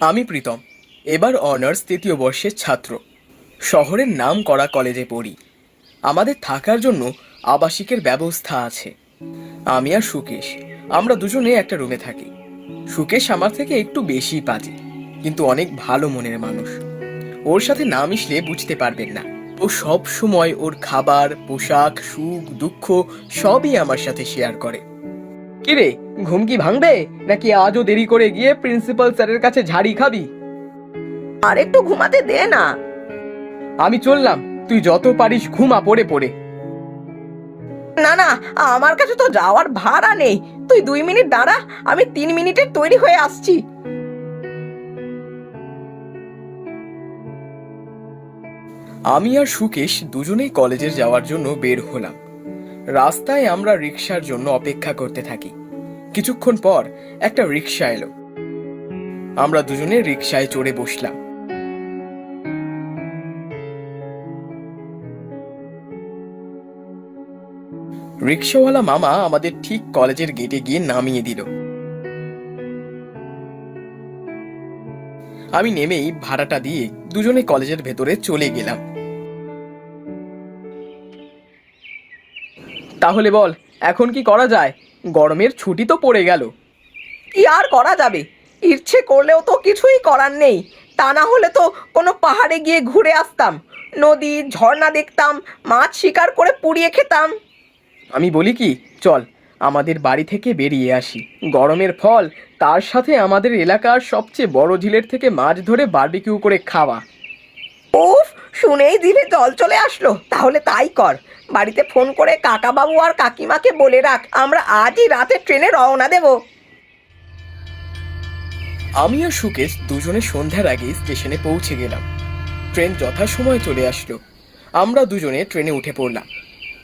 আমি প্রীতম। এবার অনার্স তৃতীয় বর্ষের ছাত্র। শহরের নাম করা কলেজে পড়ি। আমাদের থাকার জন্য আবাসিকের ব্যবস্থা আছে। আমি আর সুকেশ। আমরা দুজনে একটা রুমে থাকি। সুকেশ আমার থেকে একটু বেশি বাজে কিন্তু অনেক ভালো মনের মানুষ। ওর সাথে না মিশলে বুঝতে পারবেন না। ও সব সময় ওর খাবার, পোশাক, সুখ, দুঃখ সবই আমার সাথে শেয়ার করে। কিরে ঘুম কি ভাঙবে? নাকি আজও দেরি করে গিয়ে প্রিন্সিপাল স্যারের কাছে ঝাড়ি খাবি? আর একটু ঘুমাতে দে না। আমি চললাম তুই যত পারিস ঘুমা পড়ে পড়ে। না না আমার কাছে তো যাওয়ার ভাড়া নেই। তুই দুই মিনিট দাঁড়া আমি তিন মিনিটে তৈরি হয়ে আসছি। আমি আর সুকেশ দুজনেই কলেজে যাওয়ার জন্য বের হলাম। রাস্তায় আমরা রিক্সার জন্য অপেক্ষা করতে থাকি। কিছুক্ষণ পর একটা রিক্সা এলো। আমরা দুজনে রিক্সায় চড়ে বসলাম। রিক্সাওয়ালা মামা আমাদের ঠিক কলেজের গেটে গিয়ে নামিয়ে দিল। আমি নেমেই ভাড়াটা দিয়ে দুজনে কলেজের ভেতরে চলে গেলাম। তাহলে বল, এখন কি করা যায়? গরমের ছুটি তো পড়ে গেল। কি আর করা যাবে? ইচ্ছে করলেও তো কিছুই করার নেই। তা না হলে তো কোনো পাহাড়ে গিয়ে ঘুরে আসতাম। নদী, ঝর্ণা দেখতাম, মাছ শিকার করে পুড়িয়ে খেতাম। আমি বলি কি, চল, আমাদের বাড়ি থেকে বেরিয়ে আসি। গরমের ফল, তার সাথে আমাদের এলাকার সবচেয়ে বড় ঝিলের থেকে মাছ ধরে বারবিকিউ করে খাওয়া। উফ, শুনেই দিলে জল চলে আসলো। তাহলে তাই কর। বাড়িতে ফোন করে কাকাবাবু আর কাকিমাকে বলে রাখ, আমরা আজই রাতে ট্রেনে রওনা দেবো। আমি আর সুকেশ দুজনে সন্ধ্যার আগে স্টেশনে পৌঁছে গেলাম। ট্রেন যথাসময়ে চলে আসলো। আমরা দুজনে ট্রেনে উঠে পড়লাম।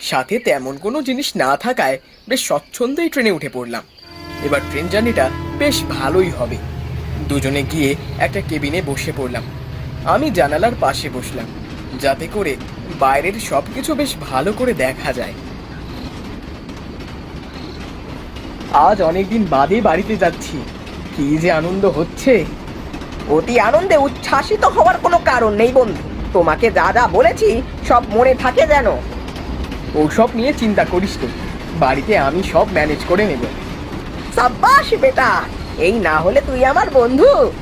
সাথে তেমন কোনো জিনিস না থাকায় বেশ স্বচ্ছন্দেই ট্রেনে উঠে পড়লাম। এবার ট্রেন জার্নিটা বেশ ভালোই হবে। দুজনে গিয়ে একটা কেবিনে বসে পড়লাম। আমি জানালার পাশে বসলাম যাতে করে বাইরের সব কিছু বেশ ভালো করে দেখা যায়। আজ অনেকদিন বাদে বাড়িতে যাচ্ছি। কি যে আনন্দ হচ্ছে। অতি আনন্দে উচ্ছ্বাসিত হওয়ার কোনো কারণ নেই বন্ধু। তোমাকে যা যা বলেছি সব মনে থাকে যেন। ওসব নিয়ে চিন্তা করিস তো বাড়িতে আমি সব ম্যানেজ করে নেব। সাব্বাস বেটা! এই না হলে তুই আমার বন্ধু।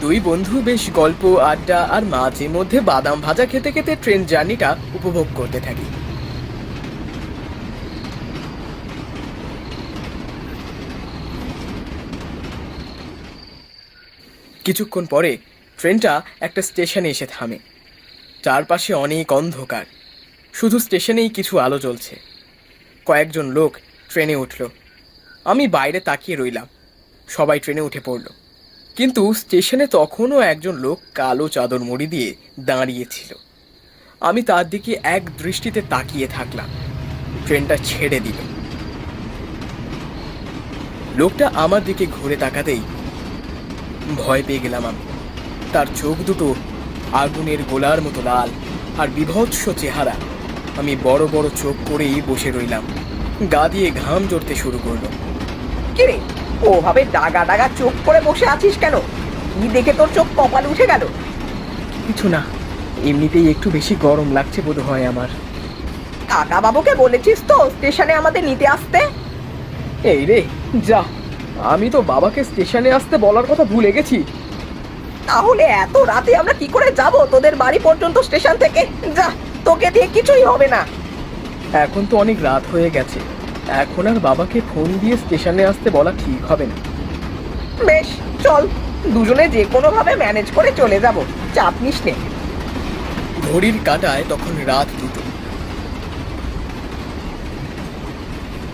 দুই বন্ধু বেশ গল্প, আড্ডা আর মাঝে মধ্যে বাদাম ভাজা খেতে খেতে ট্রেন জার্নিটা উপভোগ করতে থাকি। কিছুক্ষণ পরে ট্রেনটা একটা স্টেশনে এসে থামে। চারপাশে অনেক অন্ধকার। শুধু স্টেশনেই কিছু আলো জ্বলছে। কয়েকজন লোক ট্রেনে উঠল। আমি বাইরে তাকিয়ে রইলাম। সবাই ট্রেনে উঠে পড়ল। কিন্তু স্টেশনে তখনও একজন লোক কালো চাদর মুড়ি দিয়ে দাঁড়িয়েছিল। আমি তার দিকে এক দৃষ্টিতে তাকিয়ে থাকলাম। ট্রেনটা ছেড়ে দিল। লোকটা আমার দিকে ঘুরে তাকাতেই ভয় পেয়ে গেলাম আমি। তার চোখ দুটো আগুনের গোলার মতো লাল আর বিভৎস চেহারা। আমি বড় বড় চোখ করেই বসে রইলাম। গা দিয়ে ঘাম জড়তে শুরু করল। কিরে ওভাবে ডাগা ডাগা চোখ করে বসে আছিস কেন? কি দেখে তোর চোখ কপাল উঠে গেল? কিছু না। এমনিতেই একটু বেশি গরম লাগছে বোধ হয় আমার। কাকা বাবুকে বলেছিস তো স্টেশনে আমাদের নিতে আসতে? এই রে যা আমি তো বাবাকে স্টেশনে আসতে বলার কথা ভুলে গেছি। তাহলে এত রাতে আমরা কি করে যাব? তোদের বাড়ি পর্যন্ত স্টেশন থেকে? যা তোকে দিয়ে কিছুই হবে না। এখন তো অনেক রাত হয়ে গেছে। এখন আর বাবাকে ফোন দিয়ে স্টেশনে আসতে বলা ঠিক হবে না। বেশ চল। দুজনে যে কোনো ভাবে ম্যানেজ করে চলে যাব। চাপ নিস নে। ঘড়ির কাঁটায় তখন রাত দুটো।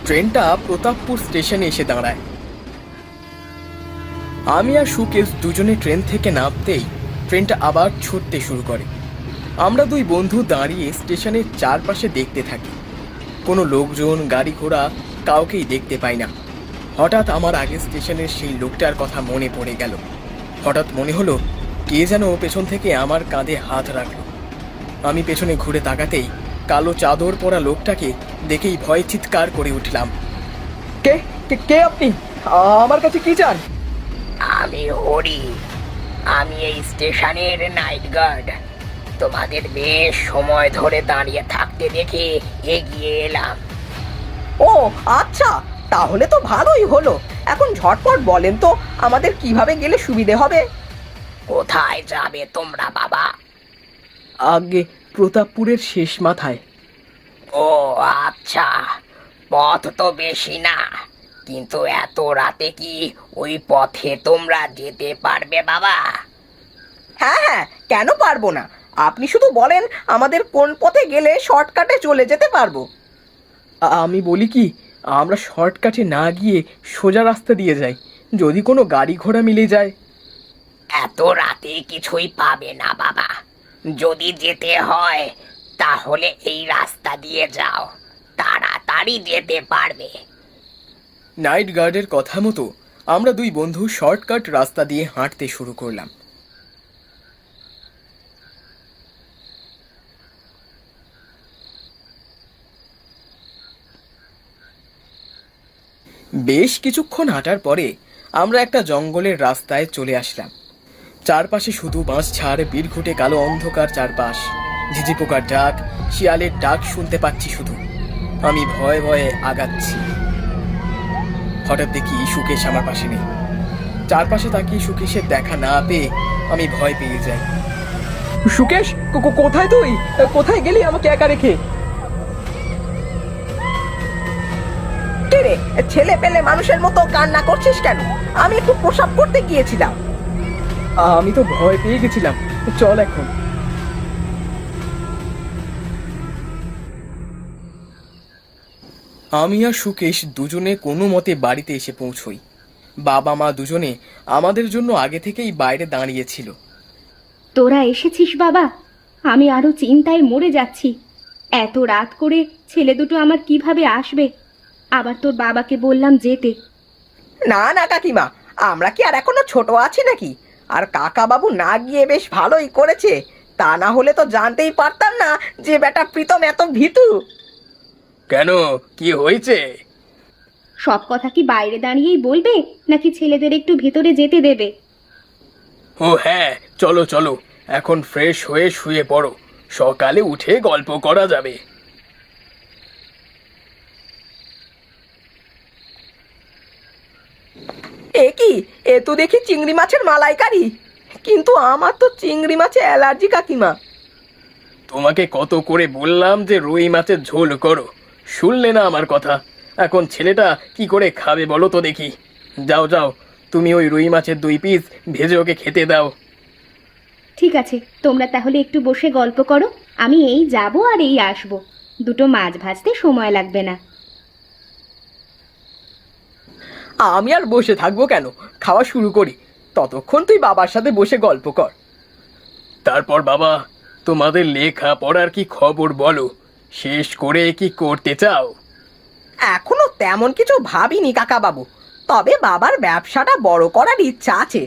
ট্রেনটা প্রতাপপুর স্টেশনে এসে দাঁড়ায়। আমি আর সুকেশ দুজনে ট্রেন থেকে নামতেই ট্রেনটা আবার ছুটতে শুরু করে। আমরা দুই বন্ধু দাঁড়িয়ে স্টেশনের চারপাশে দেখতে থাকি। কোনো লোকজন গাড়ি ঘোড়া কাউকেই দেখতে পাই না। হঠাৎ আমার আগে স্টেশনের সেই লোকটার কথা মনে পড়ে গেল। হঠাৎ মনে হলো কে যেন পেছন থেকে আমার কাঁধে হাত রাখল। আমি পেছনে ঘুরে তাকাতেই কালো চাদর পরা লোকটাকে দেখেই ভয় চিৎকার করে উঠলাম। কে? কে কে আপনি? আমার কাছে কি চান? আমি হরি। আমি এই স্টেশনের নাইট গার্ড। তোমাদের বেশ সময় ধরে দাঁড়িয়ে থাকতে দেখে এগিয়ে এলাম। ও আচ্ছা তাহলে তো ভালোই হলো। এখন ঝটপট বলেন তো আমাদের কীভাবে গেলে সুবিধে হবে? কোথায় যাবে তোমরা বাবা? আগে প্রতাপপুরের শেষ মাথায়। ও আচ্ছা পথ তো বেশি না কিন্তু এত রাতে কি ওই পথে তোমরা যেতে পারবে বাবা? হ্যাঁ হ্যাঁ কেন পারব না? আপনি শুধু বলেন আমাদের কোন পথে গেলে শর্টকাটে চলে যেতে পারব। আমি বলি কি আমরা শর্টকাটে না গিয়ে সোজা রাস্তা দিয়ে যাই যদি কোনো গাড়ি ঘোড়া মিলে যায়। এত রাতে কিছুই পাবে না বাবা। যদি যেতে হয় তাহলে এই রাস্তা দিয়ে যাও। তাড়াতাড়ি যেতে পারবে। নাইট গার্ডের কথা মতো আমরা দুই বন্ধু শর্টকাট রাস্তা দিয়ে হাঁটতে শুরু করলাম। বেশ কিছুক্ষণ হাঁটার পরে আমরা একটা জঙ্গলের রাস্তায় চলে আসলাম। চারপাশে শুধু বাঁশ ছাড় বিড়ঘুটে কালো অন্ধকার চারপাশ। ঝিঝি পোকার ডাক, শিয়ালের ডাক শুনতে পাচ্ছি শুধু। আমি ভয়ে ভয়ে আগাচ্ছি। হঠাৎ দেখি সুকেশ আমার পাশে নেই। চারপাশে তাকিয়ে সুকেশের দেখা না পেয়ে আমি ভয় পেয়ে যাই। সুকেশ কোথায় তুই? কোথায় গেলি আমাকে একা রেখে? রে ছেলে পেলে মানুষের মতো কান্না করছিস কেন? আমি একটু প্রসাব করতে গিয়েছিলাম। আমি তো ভয় পেয়ে গেছিলাম। চল এখন। আমি আর সুকেশ দুজনে কোনো মতে বাড়িতে এসে পৌঁছই। বাবা মা দুজনে আমাদের জন্য আগে থেকেই বাইরে দাঁড়িয়েছিল। তোরা এসেছিস বাবা? আমি আরও চিন্তায় মরে যাচ্ছি। এত রাত করে ছেলে দুটো আমার কীভাবে আসবে? আবার তোর বাবাকে বললাম যেতে। না না কাকিমা আমরা কি আর এখনও ছোট আছি নাকি? আর কাকা বাবু না গিয়ে বেশ ভালোই করেছে। তা না হলে তো জানতেই পারতাম না যে বেটা প্রীতম এত ভীতু। কেন? কি হয়েছে? সব কথা কি বাইরে দাঁড়িয়েই বলবে নাকি ছেলেদের একটু ভেতরে যেতে দেবে? ও হ্যাঁ চলো চলো এখন ফ্রেশ হয়ে শুয়ে পড়ো। সকালে উঠে গল্প করা যাবে। কি? এ তো দেখি চিংড়ি মাছের মালাইকারি। কিন্তু আমার তো চিংড়ি মাছে অ্যালার্জি কাকিমা। তোমাকে কত করে বললাম যে রুই মাছের ঝোল করো। শুনলে না আমার কথা। এখন ছেলেটা কি করে খাবে বলো তো দেখি। যাও যাও তুমি ওই রুই মাছের দুই পিস ভেজে ওকে খেতে দাও। ঠিক আছে তোমরা তাহলে একটু বসে গল্প করো। আমি এই যাব আর এই আসব। দুটো মাছ ভাজতে সময় লাগবে না। আমি আর বসে থাকব কেন? খাওয়া শুরু করি। ততক্ষণ তুই বাবার সাথে বসে গল্প কর। তারপর বাবা তোমাদের লেখা পড়ার কি খবর বলো? শেষ করে কি করতে চাও? এখনও তেমন কিছু ভাবিনি কাকা বাবু তবে বাবার ব্যবসাটা বড় করার ইচ্ছা আছে।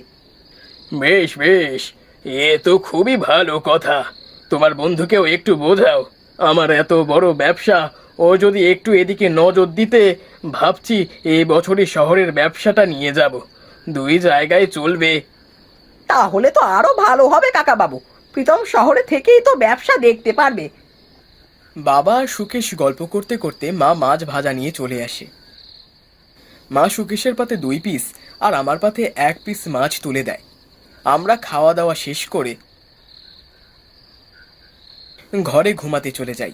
বেশ বেশ। এ তো খুবই ভালো কথা। তোমার বন্ধুকেও একটু বোঝাও। আমার এত বড় ব্যবসা ও যদি একটু এদিকে নজর দিতে ভাবছি এই বছরই শহরের ব্যবসাটা নিয়ে যাব। দুই জায়গায় চলবে। তাহলে তো আরও ভালো হবে কাকা বাবু প্রীতম শহরে থেকেই তো ব্যবসা দেখতে পারবে। বাবা আর সুকেশ গল্প করতে করতে মা মাছ ভাজা নিয়ে চলে আসে। মা সুকেশের পাতে দুই পিস আর আমার পাতে এক পিস মাছ তুলে দেয়। আমরা খাওয়া দাওয়া শেষ করে ঘরে ঘুমাতে চলে যাই।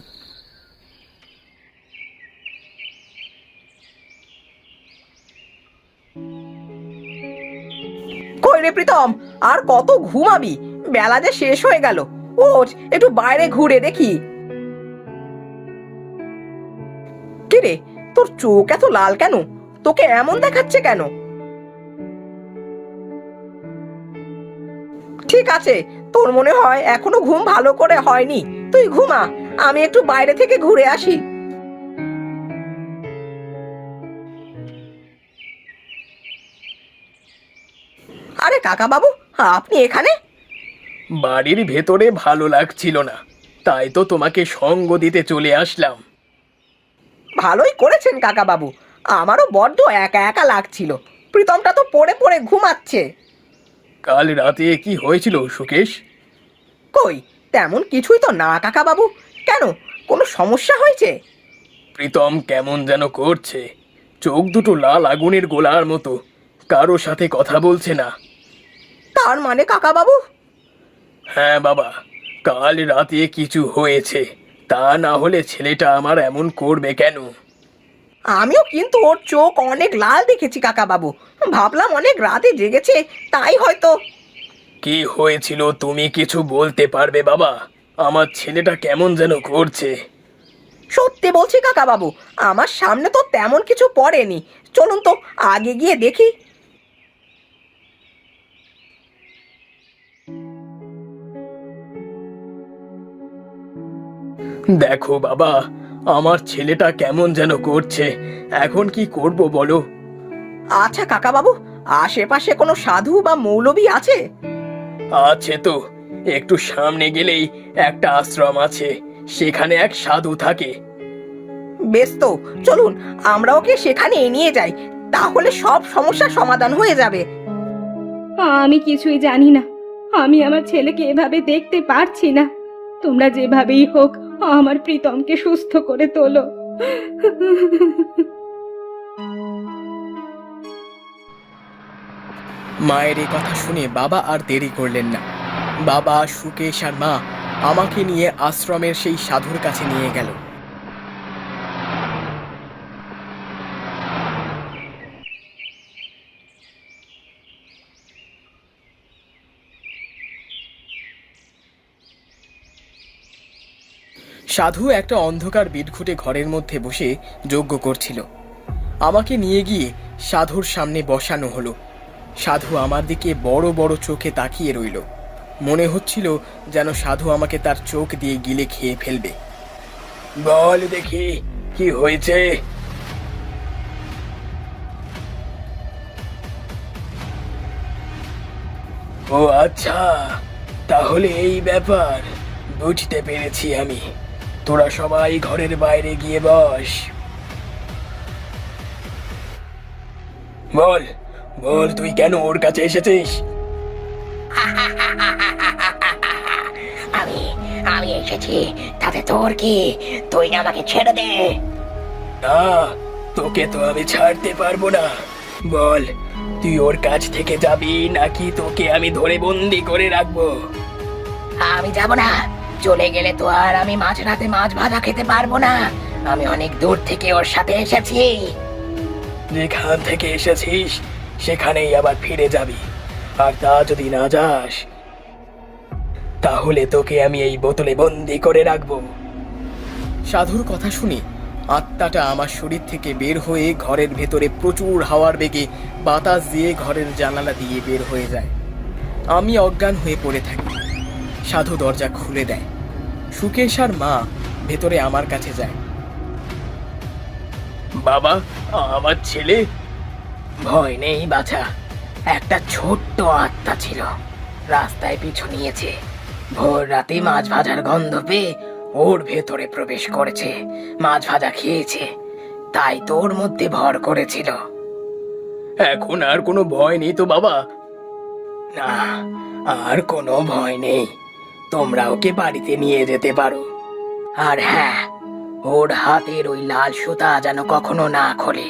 রে প্রীতম, আর কত ঘুমাবি? বেলা যে শেষ হয়ে গেল। ওঠ, একটু বাইরে ঘুরে দেখি। কি রে তোর চোখ এত লাল কেন? তোকে এমন দেখাচ্ছে কেন? ঠিক আছে, তোর মনে হয় এখনও ঘুম ভালো করে হয়নি। তুই ঘুমা, আমি একটু বাইরে থেকে ঘুরে আসি। আরে কাকা বাবু আপনি এখানে? বাড়ির ভেতরে ভালো লাগছিল না তাই তো তোমাকে সঙ্গ দিতে চলে আসলাম। ভালোই করেছেন কাকা বাবু আমারও বড্ড একা একা লাগছিল প্রীতমটা তো পড়ে পড়ে ঘুমাচ্ছে। কাল রাতে কি হয়েছিল সুকেশ? কই তেমন কিছুই তো না কাকা বাবু কেন কোনো সমস্যা হয়েছে? প্রীতম কেমন যেন করছে চোখ দুটো লাল আগুনের গোলার মতো কারও সাথে কথা বলছে না। তার মানে কাকা বাবু হ্যাঁ বাবা কাল রাতে কিছু হয়েছে তা না হলে ছেলেটা আমার এমন করবে কেন? আমিও কিন্তু ওর চোখ অনেক লাল দেখেছি কাকা বাবু ভাবলাম অনেক রাতে জেগেছে তাই হয়তো। কি হয়েছিল তুমি কিছু বলতে পারবে বাবা? আমার ছেলেটা কেমন যেন করছে। সত্যি বলছি কাকা বাবু আমার সামনে তো তেমন কিছু পড়েনি। চলুন তো আগে গিয়ে দেখি। দেখো বাবা আমার ছেলেটা কেমন যেন করছে। এখন কি করব বলো? আচ্ছা কাকা বাবু আশেপাশে কোনো সাধু বা মৌলবী আছে? আছে তো। একটু সামনে গেলেই একটা আশ্রম আছে সেখানে এক সাধু থাকে। বেশ তো চলুন আমরা ওকে সেখানে নিয়ে যাই তাহলে সব সমস্যার সমাধান হয়ে যাবে। আমি কিছুই জানি না। আমি আমার ছেলেকে এভাবে দেখতে পারছি না। তোমরা যেভাবেই হোক আমার প্রীতমকে সুস্থ করে তোলো। মায়ের এই কথা শুনে বাবা আর দেরি করলেন না। বাবা সুকেশ আর মা আমাকে নিয়ে আশ্রমের সেই সাধুর কাছে নিয়ে গেল। সাধু একটা অন্ধকার বিটঘুটে ঘরের মধ্যে বসে যজ্ঞ করছিল। আমাকে নিয়ে গিয়ে সাধুর সামনে বসানো হলো। সাধু আমার দিকে বড় বড় চোখে তাকিয়ে রইল। মনে হচ্ছিল যেন সাধু আমাকে তার চোখ দিয়ে গিলে খেয়ে ফেলবে। বল দেখি কি হয়েছে। ও আচ্ছা তাহলে এই ব্যাপার বুঝতে পেরেছি আমি। তোরা সবাই ঘরের বাইরে গিয়ে বস। বল বল তুই কেন ওর কাছে এসেছিস? আমি আমি এসেছি তাতে তোর কি? তুই আমাকে ছেড়ে দে। না তোকে তো আমি ছাড়তে পারব না। বল তুই ওর কাছ থেকে যাবি নাকি তোকে আমি ধরে বন্দি করে রাখব? আমি যাব না। চলে গেলে তো আর আমি মাঝরাতে মাছ ভাজা খেতে পারব না। আমি অনেক দূর থেকে ওর সাথে এসেছি। যেখান থেকে এসেছিস, সেখানেই আবার ফিরে যাবি। আর তা যদি না যাস, তাহলে তোকে আমি এই বোতলে বন্দি করে রাখব। সাধুর কথা শুনে আত্মাটা আমার শরীর থেকে বের হয়ে ঘরের ভেতরে প্রচুর হাওয়ার বেগে বাতাস দিয়ে ঘরের জানালা দিয়ে বের হয়ে যায়। আমি অজ্ঞান হয়ে পড়ে থাকি। সাধু দরজা খুলে দেয়। সুকেশ আর মা ভেতরে আমার কাছে যায়। বাবা, আমার ছেলে? ভয় নেই বাছা। একটা ছোট্ট আত্মা ছিল। রাস্তায় পিছু নিয়েছে। ভোর রাতে মাছ ভাজার গন্ধ পেয়ে ওর ভেতরে প্রবেশ করেছে। মাছ ভাজা খেয়েছে। তাই তোর মধ্যে ভর করেছিল। এখন আর কোনো ভয় নেই তো বাবা? না, আর কোনো ভয় নেই। তোমরা ওকে বাড়িতে নিয়ে যেতে পারো। আর হ্যাঁ ওর হাতের ওই লাল সুতা যেন কখনো না খোলে।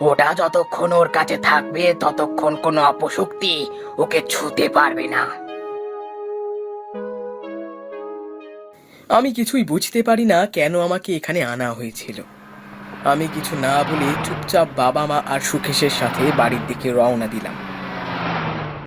ওটা যতক্ষণ ওর কাছে থাকবে, ততক্ষণ কোনো অপশক্তি ওকে ছুতে পারবে না। আমি কিছুই বুঝতে পারি না কেন আমাকে এখানে আনা হয়েছিল। আমি কিছু না বলে চুপচাপ বাবা মা আর সুখেশের সাথে বাড়ির দিকে রওনা দিলাম।